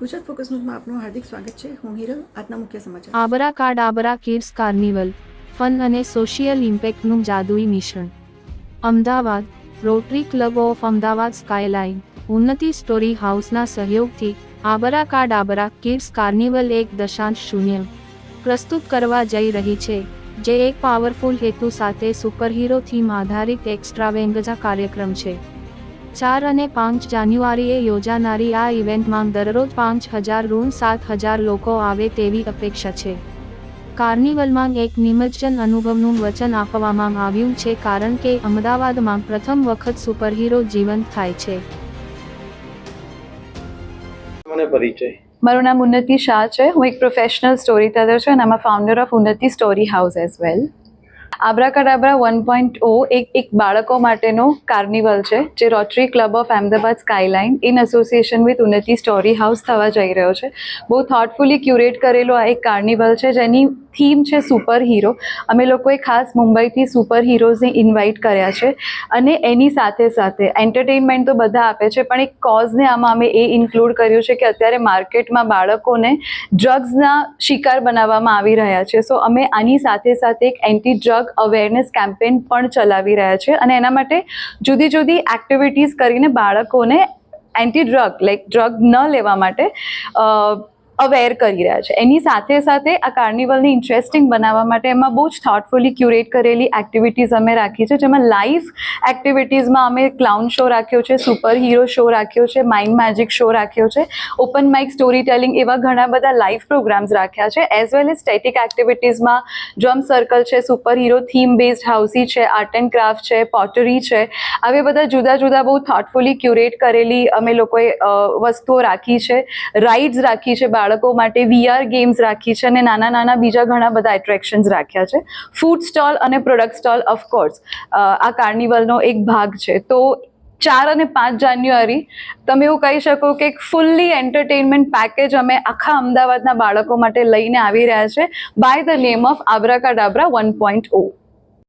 Gujarat focus ન્યૂઝમાં આપનું હાર્દિક સ્વાગત છે. હું હિરલ, આજના મુખ્ય સમાચાર. આબરા કાર્ડ આબરા કિડ્સ કાર્નિવલ, ફન અને સોશિયલ ઇમ્પેક્ટનું જાદુઈ મિશ્રણ. Ahmedabad, Rotary Club of Ahmedabad Skyline, Unnati Story હાઉસના સહયોગથી આબરા કાર્ડ આબરા કિડ્સ કાર્નિવલ એક દશાંશ શૂન્ય પ્રસ્તુત કરવા જઈ રહી છે, જે એક પાવરફુલ હેતુ સાથે સુપરહીરો થીમ આધારિત એક્સ્ટ્રાવેંગજા કાર્યક્રમ છે. ચાર અને પાંચ જાન્યુઆરીએ યોજાનારી આ ઇવેન્ટમાં દરરોજ પાંચ હજાર ઋણ સાત હજાર લોકો આવે તેવી અપેક્ષા છે. કાર્નિવલમાં એક નિમજ્જન અનુભવનું વચન આપવામાં આવ્યું છે કારણ કે અમદાવાદમાં પ્રથમ વખત સુપરહીરો જીવંત થાય છે. મારું નામ ઉન્નતિ શાહ છે. હું એક પ્રોફેશનલ સ્ટોરી ટેલર છું અને આમાં founder of Unnati Story House as well Abracadabra one point O એક એક બાળકો માટેનો કાર્નિવલ છે, જે Rotary Club of Ahmedabad Skyline in association with Unnati Story House થવા જઈ રહ્યો છે. બહુ થોટફુલી ક્યુરેટ કરેલો આ એક કાર્નિવલ છે, જેની થીમ છે સુપર હીરો. અમે લોકોએ ખાસ મુંબઈથી સુપર હીરોઝને ઇન્વાઇટ કર્યા છે અને એની સાથે સાથે એન્ટરટેનમેન્ટ તો બધા આપે છે, પણ એક કોઝને આમાં અમે એ ઇન્ક્લુડ કર્યું છે કે અત્યારે માર્કેટમાં બાળકોને ડ્રગ્સના શિકાર બનાવવામાં આવી રહ્યા છે. સો અમે આની સાથે સાથે એક એન્ટી ડ્રગ અવેરનેસ કેમ્પેન પણ ચલાવી રહ્યા છે અને એના માટે જુદી જુદી એક્ટિવિટીઝ કરીને બાળકોને એન્ટી ડ્રગ લાઈક ડ્રગ ન લેવા માટે અવેર કરી રહ્યા છે. એની સાથે સાથે આ કાર્નિવલને ઇન્ટરેસ્ટિંગ બનાવવા માટે એમાં બહુ જ થોટફુલી ક્યુરેટ કરેલી એક્ટિવિટીઝ અમે રાખી છે. જેમાં લાઈવ એક્ટિવિટીઝમાં અમે ક્લાઉન શો રાખ્યો છે સુપર હીરો શો રાખ્યો છે માઇન્ડ મેજિક શો રાખ્યો છે ઓપન માઇક સ્ટોરી ટેલિંગ એવા ઘણા બધા લાઈવ પ્રોગ્રામ્સ રાખ્યા છે. એઝ વેલ એઝ સ્ટેટિક એક્ટિવિટીઝમાં ડ્રમ સર્કલ છે super hero theme based housie છે આર્ટ એન્ડ ક્રાફ્ટ છે પોટરી છે. આવી બધા જુદા જુદા બહુ થોટફુલી ક્યુરેટ કરેલી અમે લોકોએ વસ્તુઓ રાખી છે. રાઇડ્સ રાખી છે બાળકો માટે વીઆર ગેમ્સ રાખી છે અને નાના નાના બીજા ઘણા બધા એટ્રેક્શન્સ રાખ્યા છે. ફૂડ સ્ટોલ અને પ્રોડક્ટ સ્ટોલ ઓફકોર્સ આ કાર્નિવલનો એક ભાગ છે. તો ચાર અને પાંચ જાન્યુઆરી, તમે એવું કહી શકો કે એક ફૂલ્લી એન્ટરટેનમેન્ટ પેકેજ અમે આખા અમદાવાદના બાળકો માટે લઈને આવી રહ્યા છે. By the name of Abracadabra one point O